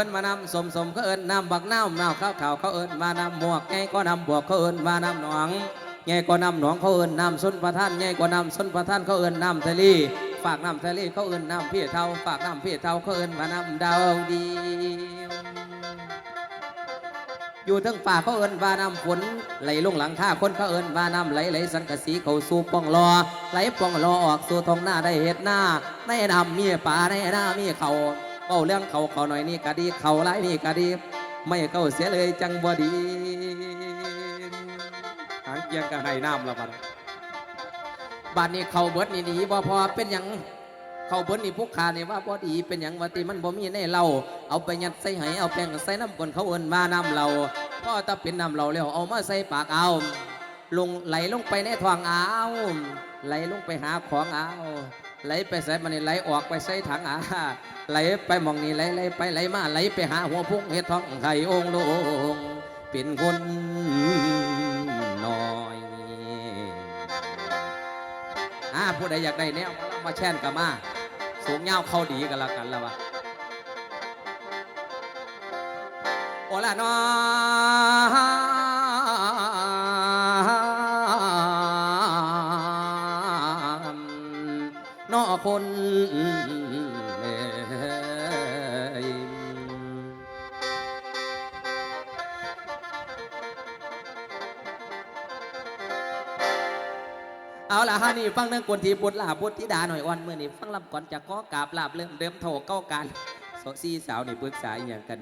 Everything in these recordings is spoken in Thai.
พิ่นมานำสมสมเขาเอิ้นำบักน้ำน้ำข้าวขาวเขาเอิ้นมานำหมวกไงก็นำบวกเขาเอิ้นมานำหนองไงก็นำหนองเขาเอิ้นำสุนประท่านไงก็นำสุนประท่านเขาเอิ้นำทะเลฝากน้ำทะเลเขาเอิ้นน้ำพี่เท่าฝากน้ำพี่เท่าเขาเอิ้นมานำดาวดี อยู่ทั้งป่าเขาเอิ้นว่านำฝนไหลลงหลังคาคนเขาเอิ้นว่านำไหลไหลสังกะสีเขาสู่ป้องรอไหลป้องรอออกสู่ท้องหน้าได้เห็ดหน้าในน้ำมีป่าในหน้ามีเขา เป้าเรื่องเขาเขาหน่อยนี่ก็ดี เขาหลายนี่ก็ดี ไม่เก้าเสียเลยจังบ่ดีหางเกียงก็ให้น้ำและบัดบัดนี้เขาเบิดนี่หนีบ่พอเป็นหยังเขาเบิ้นนี่พวกขานี่ว่าบ่ดีเป็นหยังว่าติมันบ่มีในเราเอาไปยัดใส่ไหเอาแป้งใส่น้ำกลนเขาเอินมาน้ำเราพ่อถ้าเป็นน้ำเราแล้วเอามาใส่ปากเอาลงไหลลงไปในท้องเอาไหลลงไปหาของเอา ไหลไปใส่มันนี่ไหลออกไปใส่ถังอาไหลไปมองนี่ไหลไหลไปไหลมาไหลไปหาหัวพุ่งเฮ็ดท้องไข่องลงเป็นคนน้อยอ่าผู้ใดอยากได้แนวมามาแช่นกับมาสูงเงาเข้าดีกันละกันแล้ววะโอละนอ นอคนเอาล่ะฮะนี่ฟังเรื่องกวนทีบุตรลาบุตรธิดาหน่อยอ่อนมือนี่ฟังลำก่อนจากข้อกาบลาบเริ่มเดิมโถเก้ากันโซซี่สาวนี่ปรึกษาอย่างกัน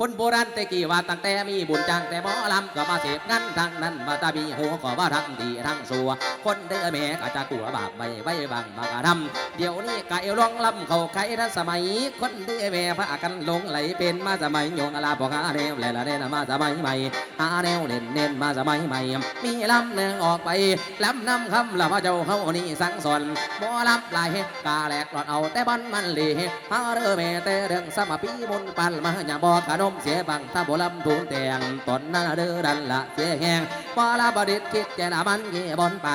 คนโบราณแต่กี้ว่าตั้งแต่มีบุญจังแต่หมอลำก็มาเสพงั้นทางนั้นมาตาบีหัวก็ว่าทั้งดีทั้งสัว คนเด้อแม่ก็จะกลัวบาปไม่ไว้บางบางกระทำเดี๋ยวนี้ไก่ร้องลำเขาไก่ทันสมัย คนเด้อแม่พากันหลงไหลเป็นมาสมัยโยงลาบอกหาแนวแลละเด่นมาสมัยใหม่หาแนวเด่นเน้นมาสมัยใหม่ มีลำหนึ่งออกไปลำนำคำละพระเจ้าเขานี่สังสอนบ่ลำลายกาแหลกหลอดเอาแต่บันมันเหลีหาเด้อแม่แต่เรื่องสมาปีมุนปันมาอย่าบอกขนมเสียบังถ้าบ่ลำทูนแตงตอนนั้นเด้อดันละเสียแหงบ่ลาบดิษคิดแกนะมันเย่บนไป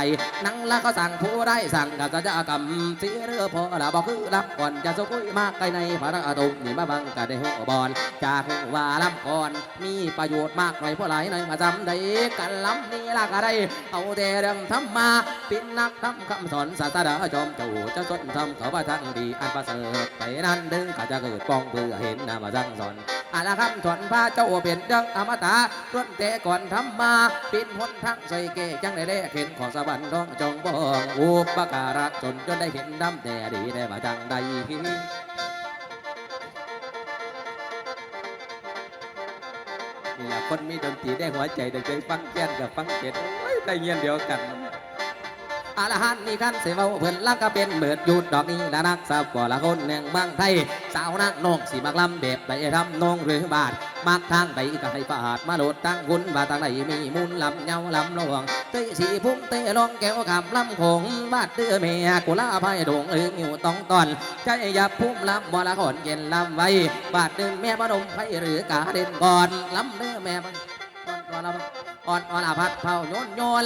นังละก็สั่งผู้ได้สั่งกับจะกรรมเสียเรือพอละบอกคือรับก่อนจะสกุยมากไกลในพระอาตุมนี่มาบังกะได้หัวบอลจากว่าลำก่อนมีประโยชน์มากหน่อยเพราะหลายหน่อยมาจำได้กันลำนี่ละก็ได้เอาแต่เรื่องธรรมาเป็นนักทำคำสอนศาสดาจอมเจ้าจะสนทำเขาว่าทางดีอันประเสริฐไปนั้นดึงก็จะเกิดปองเพื่อเห็นนามาสั่งสอนอาละคำถอนพระเจ้าเป็นเรื่องอมตะต้นแต่ก่อนทำมาป็นหนทางใส่เกจังได้ได้เห็นขอสวรรค์ร้องจองบองอุปการะจนจนได้เห็นดำแต่ดีได้มาจังใดนี่แหละคนมีดนตรีได้หัวใจได้ใจฟังแก่นกับฟังเป็ดได้เงียนเดียวกัน อาลหันนี่ขันเสวเพิ่นลักก็เป็นเบิดหยุดดอกนี้ละนักสาวกว่าละคนแห่งบางไทย สาวนักนงสีมักลำแบบใดทำนงหรือบาทมักทางใดก็ให้ฟาดมาโลดตั้งคุณว่าทางใดมีมูลลำเงาลำลวงเตยสีพุ่มเตยลองแก้วขำลำคงบาดเดือเมียกุลาภัยดงเอื้ออยู่ต้องตอนใจย่าพุ่มลำบ่ละคนเย็นลำไว้บาดเดือแม่บดมไฟหรือกาเด่นก่อนลำเดือแม่บนก่อนก่อนละอ่อนอ่อนอาพัดเผาโยนโยน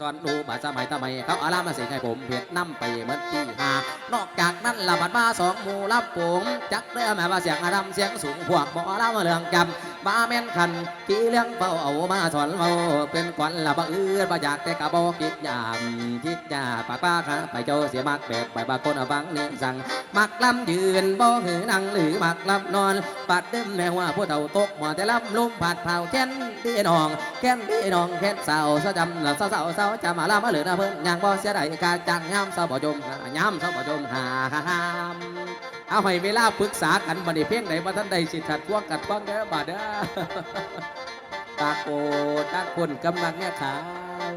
สอนดูมาสมัยทำไมเขาอารามาสีให้ผมเพียดน้ำไปเหมือนที่หานอกจากนั้นละบัดมาสองหมู่รับผมจักเรือแม่ว่าเสียงอารมเสียงสูงพวกบ่อารามาเรื่องจำ มาแม่นคันที่เรื่องเฝ้าเอามาสอนเราเป็นขวัญละบ่เอื้อบ่อยากแต่กะบ่คิดยามคิดยาปากปากหาไปเจ้าเสียมักแบบไปบาคนเอาฟังนี่สั่งมักลำยืนบ่หือนั่งหรือมักลำนอนปัดเดิมแม่ว่าผู้เฒ่าตกหมอแต่ลำลุมผัดเผาแค้นดีนองแค้นพี่น้องแค้นสาวสะจำละสาวสาวสาวจะมาลามาเหลือนะเพิ่นยังบ่เสียดายกาจังย้ำสาวบ่จมหาย้ำสาวบ่จมหา เอาให้เวลาปรึกษากันบันี้เพียงใดบ่ทันใดสิถัดพวงกัดพวงเด้อบาดเด้อตาโกตาคนกำลังเนี่ยขาว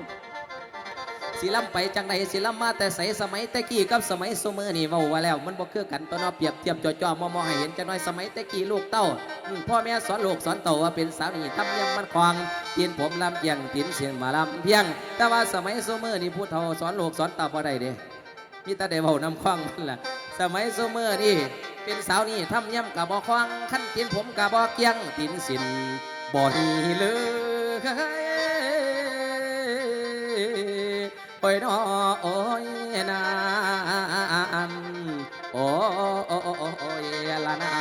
สิลำไปจังใดสิลำมาแต่ใสสมัยแต่กี้กับสมัยสมือนี่เว้าว่าแล้ว มันบ่คือกันตัวนาะเปรียบเทียบจ่อๆมองๆให้เห็นจังน้อยสมัยแต่กี้ลูกเต้าพ่อแม่สอนลูกสอนเต่าว่าเป็นสาวนี่ทำยังมันคลองตีนผมลำเอียงตีนเสียงมาลำเพียง แต่ว่าสมัยโซเมอนี่ผู้เฒ่าสอนลูกสอนเต่าบ่ได้เด้มีแต่ได้เว้านำคล้องนั่นล่ะ สมัยโซเมอร์นี่ เป็นสาวนี่ทำย่ำกับบ่ควังขั้นตีนผมกับบ่เกียงตินสินบ่ดีเลยโอ้ยน้อโอ้ยนาโอ้โอ้ยละนา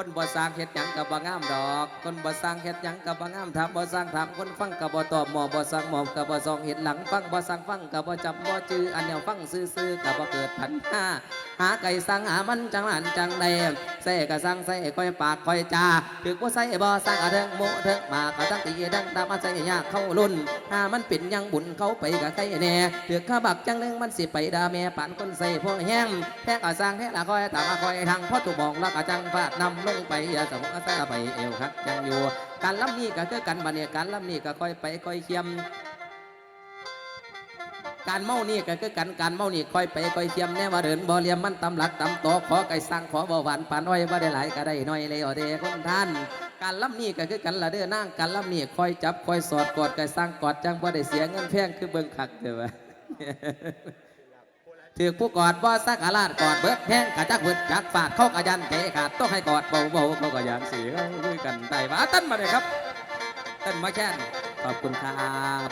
คนบ่สร้างเฮ็ดหยังกับบ่งามดอก คนบ่สร้างเฮ็ดหยังกับบ่งามถามบ่สร้างถามคนฟังกับบ่ตอบหมอบ่สร้างหมอบกับบ่ซองเฮ็ดหลังฟังบ่สร้างฟังกับบ่จำบ่จื้ออันแนวฟังซื่อๆกับบ่เกิดพันหาหาไก่สั่งหามันจังหันจังใดใส่ก็สั่งใส่ค่อยปากค่อยจาถึกบ่ใส่บ่สั่งอะเทิงโมเทิงมาก็ตั้งตีดังตามมาใส่ยากเข้ารุ่นหามันเป็นยังบุญเขาไปกับใครแน่ถึกข้าบักจังหนึงมันสิไปดาแม่ปานคนใส่พวกแห้งแท้ก็สั่งแท้ละค่อยตามาค่อยทางพ่อถูกบอกแล้วก็จังฟาดนำลงไปอย่าสมองซาไปเอวคักจังอยู่ การลำนี้ก็คือกันบัดเนี่ยการลำนี้ก็ค่อยไปค่อยเคียมการเมานี่ก็คือกันการเมานี่ค่อยไปค่อยเคียมแน่ว่าเดินบ่เลียมมันตำหลักตำโตขอไก่สั่งขอบ่หวานปานน้อยว่าได้หลายก็ได้น้อยเลยอเด้คนท่านการลำนี้ก็คือกันละเด้อนางการลำนี้ค่อยจับค่อยสอดกอดไก่สั่งกอดจังบ่ได้เสียเงินแพงคือเบิ่งคักเด้อวะ ถือผู้กอดบ่สักอาลาดกอดเบิดแห้งกะจักเบิดจักฝาดเข้ากะยันเตะขาดต้องให้กอดเบาๆเขากะยันเสีเขาคุยกันได้ว่าตั้นมาเลยครับตั้นมาแค่นขอบคุณครับ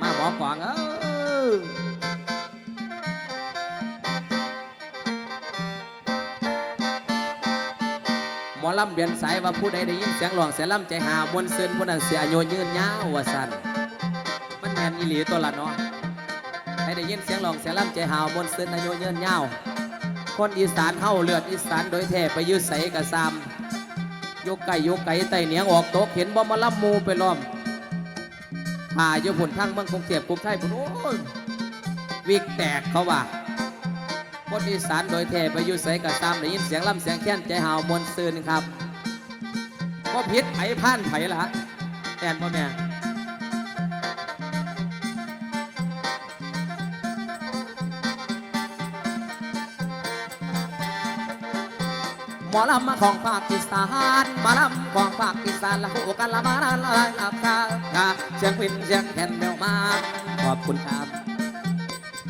มาหมอกวางเออหมอลำเบียนสายว่าผู้ใดได้ยินเสียงหลวงเสียงลำใจหามวนซึนผู้นั้นเสียอายุยืนยาวว่าสันมันแมนอีหลีตัวละเนาะ ได้ยินเสียงร้องเสียงล่ำใจหาวมนต์ซึนอายุเยินยาวคนอีสานเฮาเลือดอีสานโดยแท้ไปยืดใสกะซามยกไก่ยกไก่ไต่เหนียงออกโตกเห็นบ่มาล่ำมูไปล้อมพาอยู่ผุนทั้งเมืองกรุงเทพกรุงไทยพุ่นโอ้ยวิกแตกเขาว่าคนอีสานโดยแท้ไปยืดใสกะซามได้ยินเสียงล่ำเสียงแค้นใจหาวมนต์ซึนครับก็พิษไผ่พันไผ่ละแอนพ่อแม่ มอลำของภาคอีสานมอลำของภาคอีสานละคู่กันละมาละละละค่ะเสียงพินเสียงแคนเบลมา ขอบคุณครับ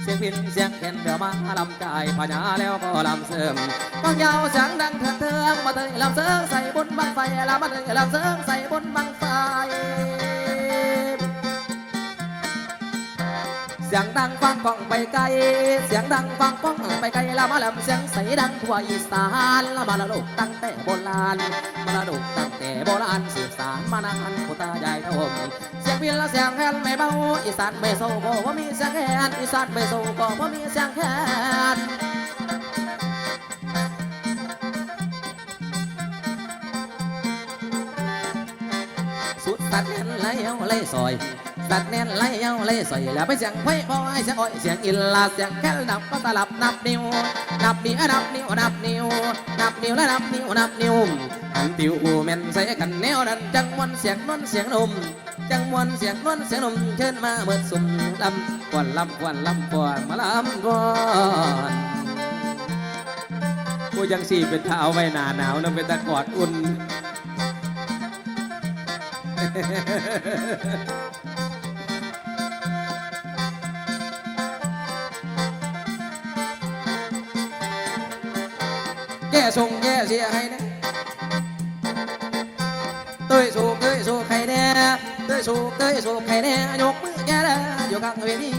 เสียงพินเสียงแคนเบลมาลำใจพญาแล้วก็ลำเสริมฟังยาวเสียงดังเถิดเทิงมาเตยลำเสริงใส่บนบังไฟละมาเตยลำเสริงใส่บนบังไฟ สียงดังฟังก้องไปไกล เสียงดังฟังก้องไปไกลละมาลำเสียงใสดังทั่วอีสานละมาละลูกตั้งแต่โบราณมาละลูกตั้งแต่โบราณสืบสานมานานคุตาใหญ่เทมเสียงวินละเสียงแคนไม่เบาอีสานไม่โซก็ว่ามีเสียงแคนอีสานไม่โซก็ว่ามีเสียงแคน สุดตัดแน่นไหลเอาไหลซอย ตัดแน่นไหลเอาไหลซอยแล้วไปเสียงไพ่พอยเสียงอ้อยเสียงอินลาเสียงแค่นับก็ตลับนับนิ้วนับนิ้วนับนิ้วนับนิ้วนับนิ้วและนับนิ้วนับนิ้วอันติวแมนใส่กันแนวนั้นจังมวนเสียงนวลเสียงนุ่มจังมวนเสียงนวลเสียงนุ่มเชิญมาเบิดสุ่มลำกวนลำกวนลำกวนมาลำกวนกูยังสี่เป็นเท้าไว้หนาหนาวนั่นเป็นตะกอดอุ่น แย่ส่งแย่เสียให้นะเต้ยสู้เต้ยสู้ใครแน่เต้ยสู้เต้ยสู้ใครแน่ยกมือแย่แล้วอยู่ข้างเวที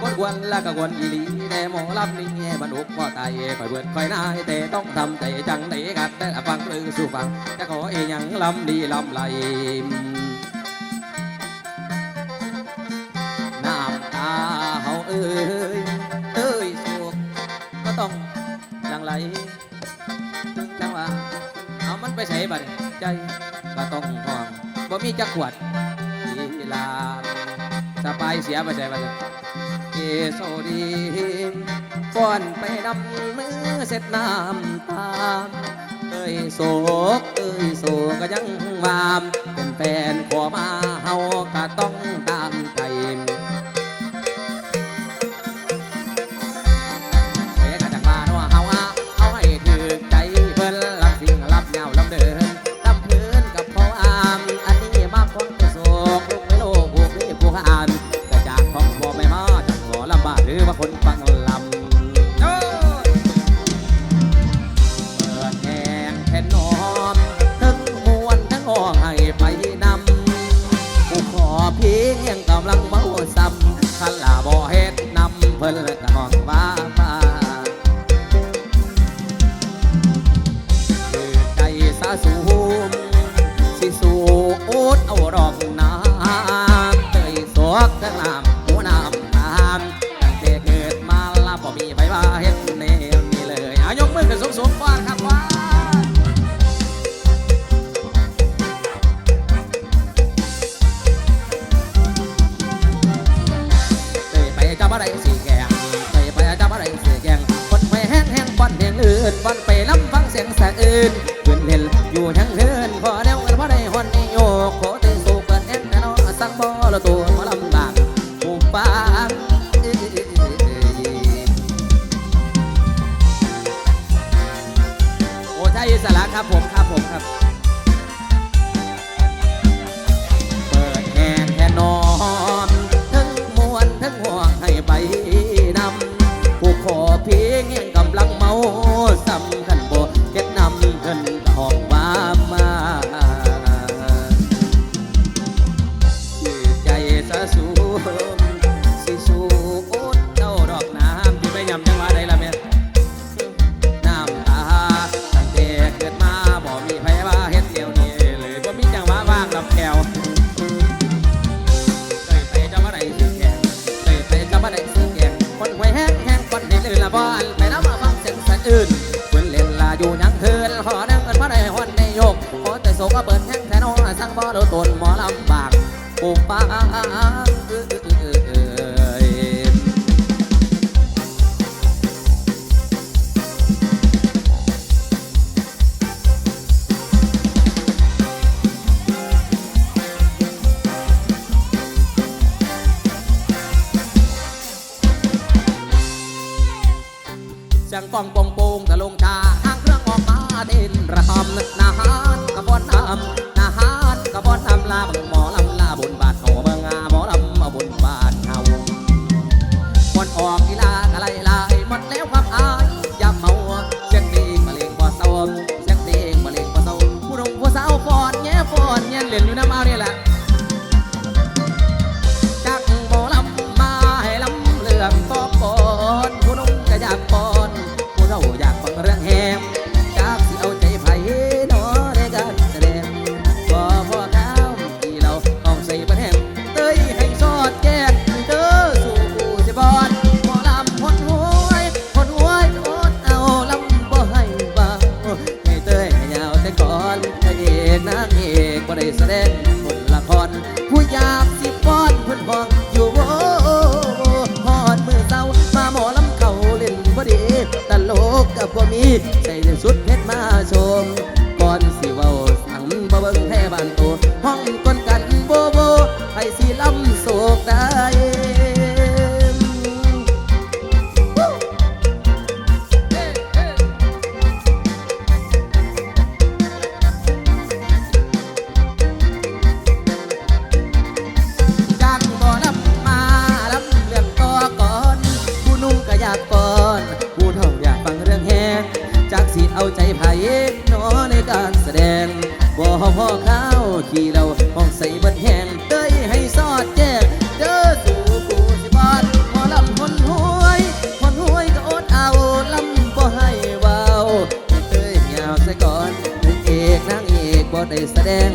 กวนกวนแล้วก็กวนอีหลีแต่หมอลำนี่บรรลุพ่อตายคอยเบิดคอยนายแต่ต้องทำใจจังไหนกันแต่ฟังหรือสู้ฟังจะขอเอหยังลำดีลำไหล ยเอ้ยโศกก็ต้องหลังไหลจังหวะเอามันไปใส่บัดใจก็ต้องห้องบ่มีจักขวดทีลาสบายเสียไปใส่บัดเกโซดีฟ้อนไปนำมือเสร็จน้ำตาเอ้ยโศกเอ้ยโศกก็ยังวาม เป็นแฟนขอมาเฮาก็ต้องตาม Sassuolo จังกองปงโปงตะลงชาทางเครื่องออกมาเด่นระทำนาฮานกระบอนทำนาฮานกระบอนทำลาบหมอลำ ขาวขี่เราห้องใส่บนแหงเตยให้สอดแจ้งเจอสู่ปูสิบอดหมอลำคนห้วยคนห้วยก็อดเอาลำบ่ให้เบาเตยเหี่ยาวส่ก่อนนางเอกนางเอกบ่ได้แสดง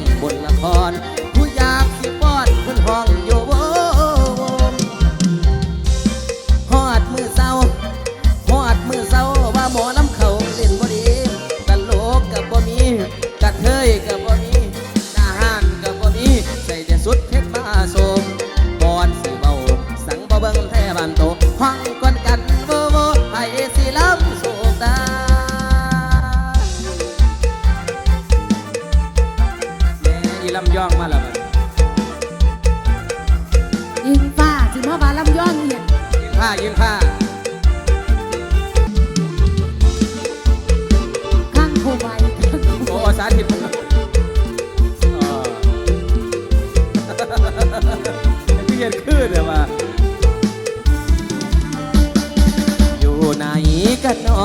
บาลำย่องเนี่ยยิงผ้ายิงผ้าข้างโคใบโอ้สาธิตเพียนขึ้นเลยว่าอยู่ไหนกันนอ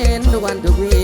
No the one to win.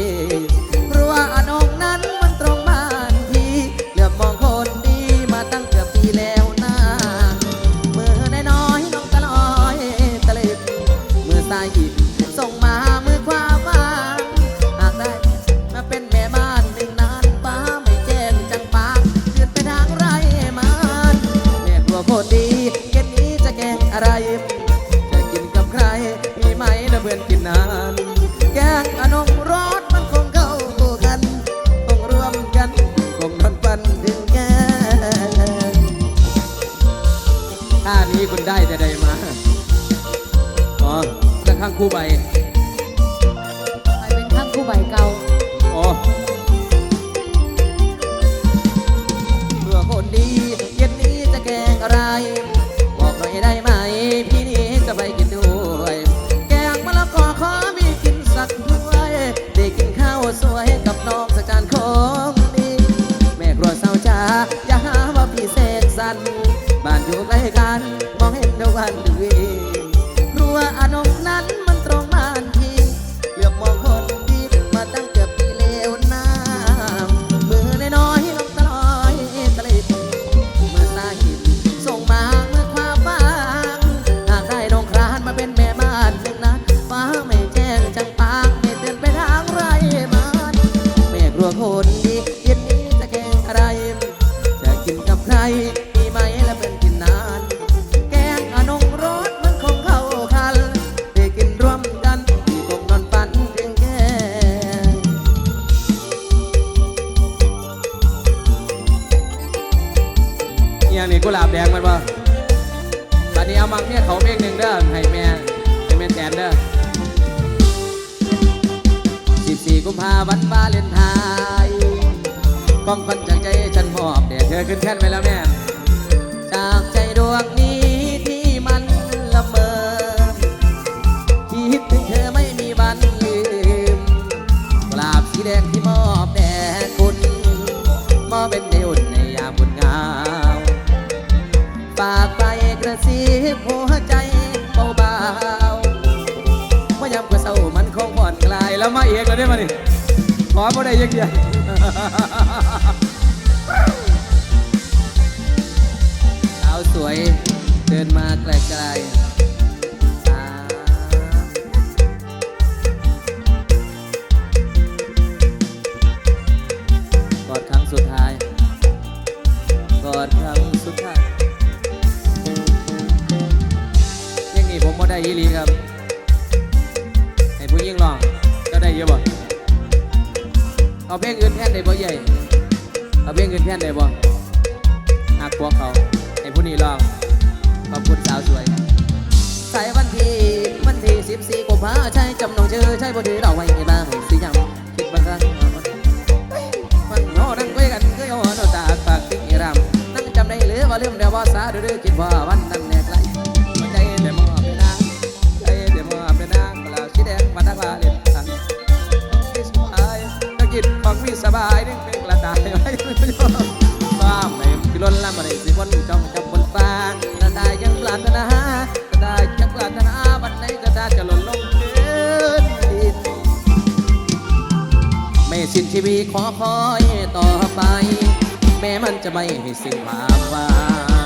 खूब आए। ये क्या। เอาเพลงอื่นแทนได้บ่ใหญ่ เอาเพลงอื่นแทนได้บ่หักพวกเขาให้ผู้นี้ร้องขอบคุณสาวสวยใส่วันที่วันที่สิบสี่กุมภาใช่จำนองชื่อใช่บ่ถือดอกไว้บ้างสิยังคิดบางครั้งมันโง่นั่งคุยกันก็ยอโนตาปากติ๊กรำนั่งจำได้หรือว่าลืมเดี๋ยวว่าสาดื้อคิดว่าวันนั้นแน่ไกลใจเดี๋ยวมอบเป็นนางใจเดี๋ยวมอบเป็นนางกล่าวสีแดงมาทักว่าเล่นายนึกเป็นกระต่ายไว้ซ้อมเอ็มที่ล้นละมาในสิบวันจ้องจับบนฟ้าตาได้ยังปรารถนาตาได้ยังปรารถนาวันไหนก็ได้จะหล่นลงพื้นดินไม่สิ้นชีวิตขอคอยต่อไป แม้มันจะไม่ให้สิ้นความหว่า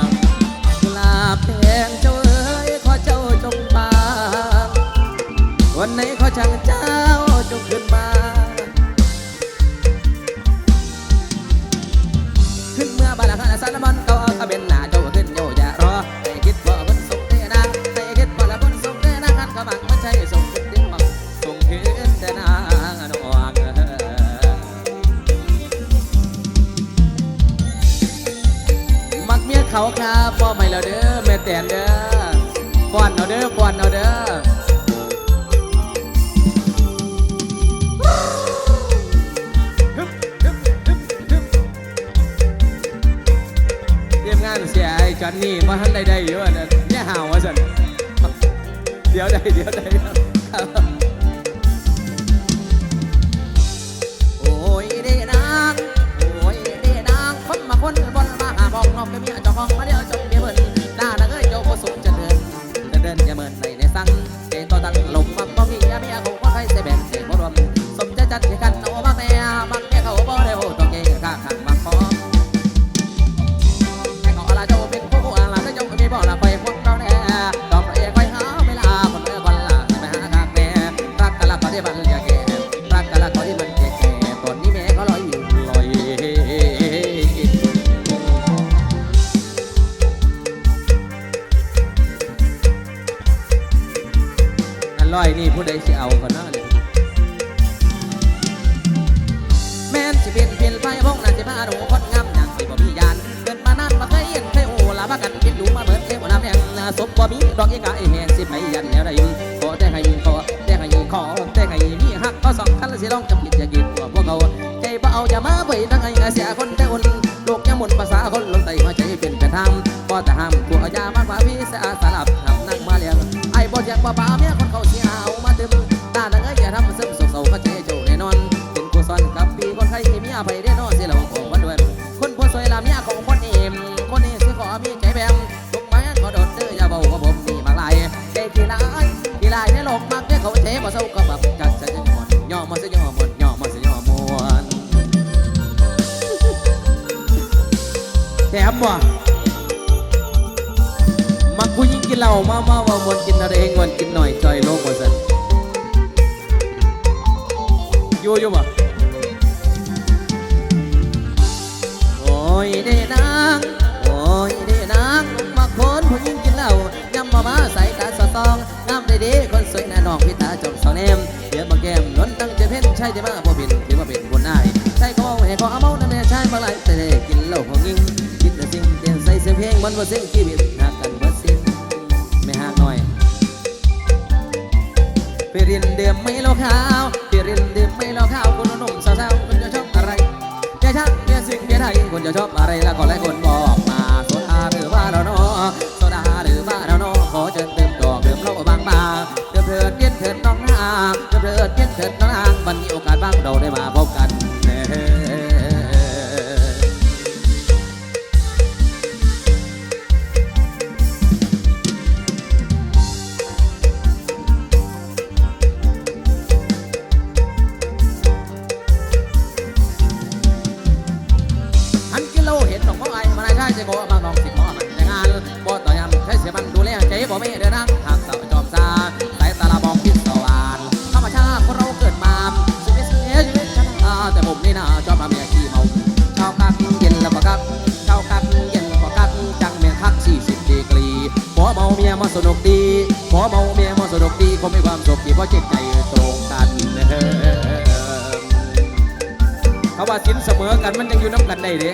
งกลาบแทงเจ้าเอ๋ยขอเจ้าจงปางวันไหนขอช่างเจ้าจงขึ้นมา นเด้อฟอนเอาเด้อฟอนเอาเด้อเตรียมงานเสียไอ้จอนนี่ว่าท่านใดๆอยู่อะนะเนี่ยห่าวว่าสันเดี๋ยวได้เดี๋ยวได้โอ้ยเด้นางโอ้ยเด้นางคนมาคนบนมาหาบอกนอกก็มีเจ้าของมา แถมบ่มักผู้หญิงกินเหล้ามามาว่ามวนกินอะไรเองวันกินหน่อยจอยโลกว่าสันอยู่อยู่บ่โอ้ยเด้นางโอ้ยเด้นางลงมาคนผู้หญิงกินเหล้ายำมามาใส่กาสะตองงามได้ดีคนสวยหน้าน้องพิตาจอมสาวแนมเดี๋ยวมาแก้มนวลตั้งใจเพ่นใช่จะมาบ่เป็นถือว่าเป็นคนอายใช่ก็เอาให้ขอเอาเมานั่นแม่ใช่มาหลายแต่ได้กินเหล้าของยิ่ง เพลงมันว่าเสียงชีวิตหากันบ่สิ้นไม่ห่างหน่อยไปเรียนเดิมไม่เล่าขาวไปเรียนเดิม วามสุขดีเพราะจิตใจตรงกันเออเขาว่าสินเสมอกันมันยังอยู่น้ำกันได้เด้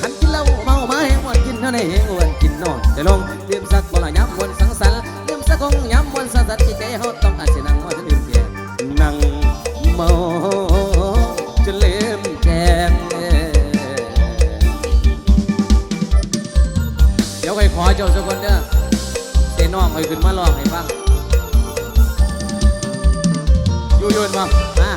ขันกินเหล้าเมาไม้งวนกินเท่าไหนเหงวนกินนอนจะลงเตรียมสักบ่ลาย้ำมวนสัง คองไปขึ้นมาลองให้ฟังยู่ยืนมามา